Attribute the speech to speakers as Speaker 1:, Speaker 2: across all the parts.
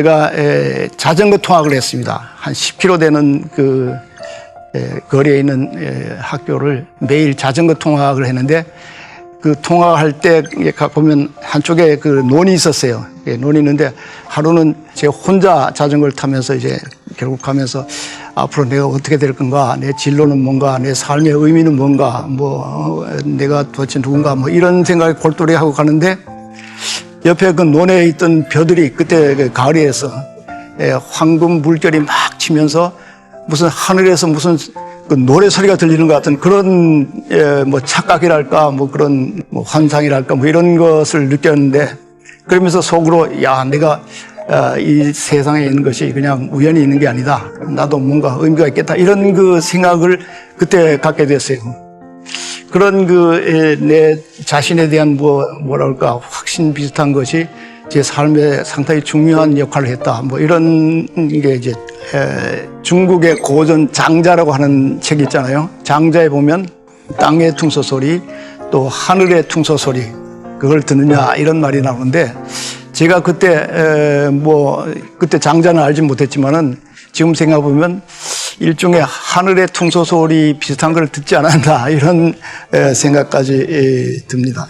Speaker 1: 제가 에, 자전거 통학을 했습니다. 한 10km 되는 그 에, 거리에 있는 에, 학교를 매일 자전거 통학을 했는데 그 통학할 때 보면 한쪽에 그 논이 있었어요. 예, 논이 있는데 하루는 제 혼자 자전거를 타면서 이제 결국 가면서 앞으로 내가 어떻게 될 건가, 내 진로는 뭔가, 내 삶의 의미는 뭔가, 뭐 어, 내가 도대체 누군가, 뭐 이런 생각을 골똘히 하고 가는데 옆에 그 논에 있던 벼들이 그때 그 가을이에서 예, 황금 물결이 막 치면서 무슨 하늘에서 무슨 그 노래 소리가 들리는 것 같은 그런 예, 뭐 착각이랄까 뭐 그런 뭐 환상이랄까 뭐 이런 것을 느꼈는데 그러면서 속으로 야 내가 아, 이 세상에 있는 것이 그냥 우연히 있는 게 아니다 나도 뭔가 의미가 있겠다 이런 그 생각을 그때 갖게 됐어요. 그런 그 내 자신에 대한 뭐 뭐랄까 확신 비슷한 것이 제 삶에 상당히 중요한 역할을 했다. 뭐 이런 게 이제 에, 중국의 고전 장자라고 하는 책 있잖아요. 장자에 보면 땅의 퉁소 소리 또 하늘의 퉁소 소리 그걸 듣느냐 이런 말이 나오는데 제가 그때 에, 뭐 그때 장자는 알지 못했지만은 지금 생각해 보면 일종의 하늘의 퉁소 소리 비슷한 걸 듣지 않았나 이런 에, 생각까지 에, 듭니다.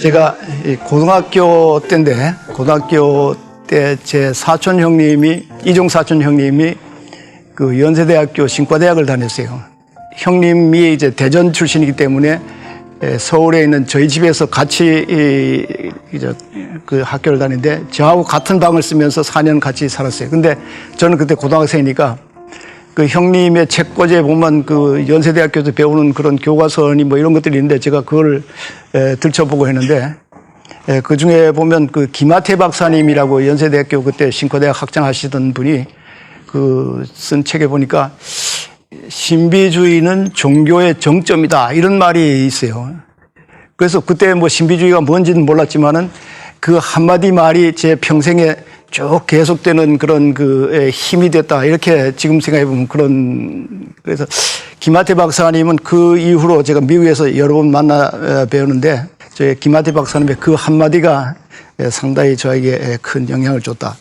Speaker 1: 제가 이 고등학교 때인데 고등학교 때 제 사촌 형님이 이종 사촌 형님이 그 연세대학교 신과대학을 다녔어요. 형님이 이제 대전 출신이기 때문에 에, 서울에 있는 저희 집에서 같이 이, 이제 그 학교를 다니는데 저하고 같은 방을 쓰면서 4년 같이 살았어요. 근데 저는 그때 고등학생이니까 그 형님의 책꽂이에 보면 그 연세대학교에서 배우는 그런 교과서니 뭐 이런 것들이 있는데 제가 그걸 에, 들춰보고 했는데 에, 그 중에 보면 그 김하태 박사님이라고 연세대학교 그때 신과대학 학장하시던 분이 그 쓴 책에 보니까 신비주의는 종교의 정점이다 이런 말이 있어요. 그래서 그때 뭐 신비주의가 뭔지는 몰랐지만은 그 한마디 말이 제 평생에 쭉 계속되는 그런 그 에, 힘이 됐다 이렇게 지금 생각해 보면 그런 그래서 김하태 박사님은 그 이후로 제가 미국에서 여러 번 만나 어, 배우는데 저 김하태 박사님의 그 한마디가 에, 상당히 저에게 에, 큰 영향을 줬다.